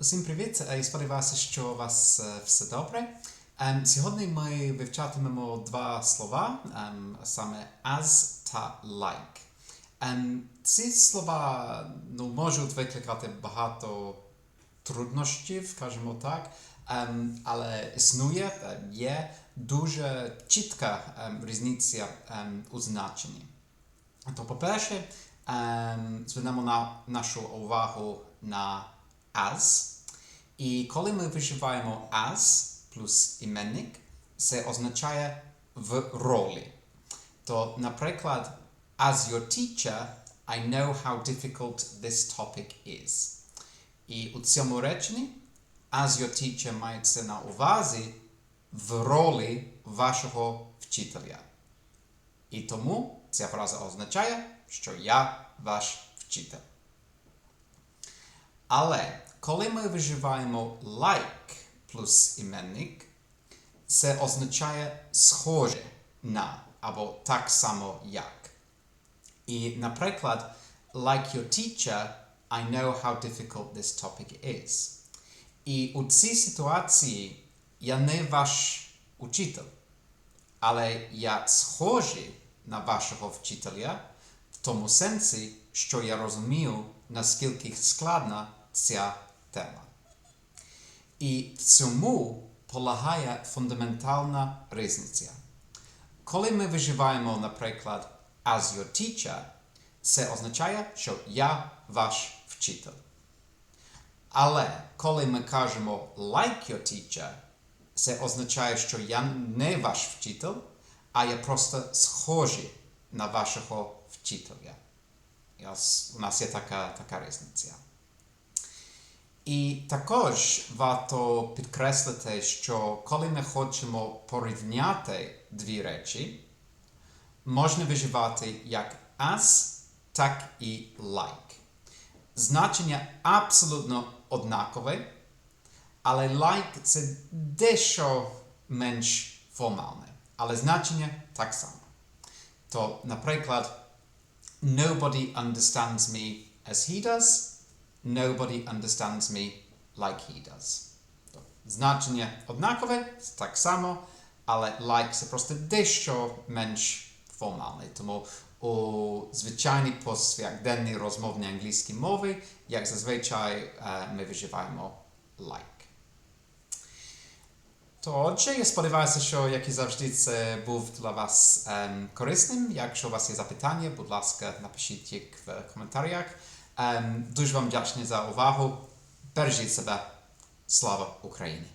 Усім привіт! І сподіваюся, що у вас е, все добре. Ем, Сьогодні ми вивчатимемо два слова, ем, саме as та like. Ем, Ці слова ну, можуть викликати багато труднощів, скажімо так, але існує, е, є дуже чітка різниця у значенні. То, по-перше, ем, звернемо на нашу увагу на as. І коли ми вживаємо as плюс іменник, це означає в ролі. То, наприклад, as your teacher, I know how difficult this topic is. І у цьому реченні as your teacher мається на увазі в ролі вашого вчителя. І тому ця фраза означає, що я ваш вчитель. Але коли ми вживаємо like плюс іменник, це означає схоже на або так само як. І, наприклад, like your teacher, I know how difficult this topic is. І у цій ситуації я не ваш учитель, але я схожий на вашого вчителя в тому сенсі, що я розумію, наскільки складна ця тема. І в цьому полягає фундаментальна різниця. Коли ми вживаємо, наприклад, as your teacher, це означає, що я ваш вчитель. Але коли ми кажемо like your teacher, це означає, що я не ваш вчитель, а я просто схожий на вашого вчителя. У нас є така, така різниця. І також варто підкреслити, що коли ми хочемо порівняти дві речі, можна виживати як as, так і like. Значення абсолютно однакове, але like це дещо менш формальне, але значення так само. То, наприклад, nobody understands me as he does, nobody understands me like he does. То, значення однакове, так само, але like це просто дещо менш формальне. Тому у звичайній повсякденній розмовній англійській мові, як зазвичай е, ми вживаємо like. То отже, я сподіваюся, що, як і завжди, це був для вас ем, корисним. Якщо у вас є запитання, будь ласка, напишіть Ем, дуже вам вдячний за увагу. Бережіть себе. Слава Україні!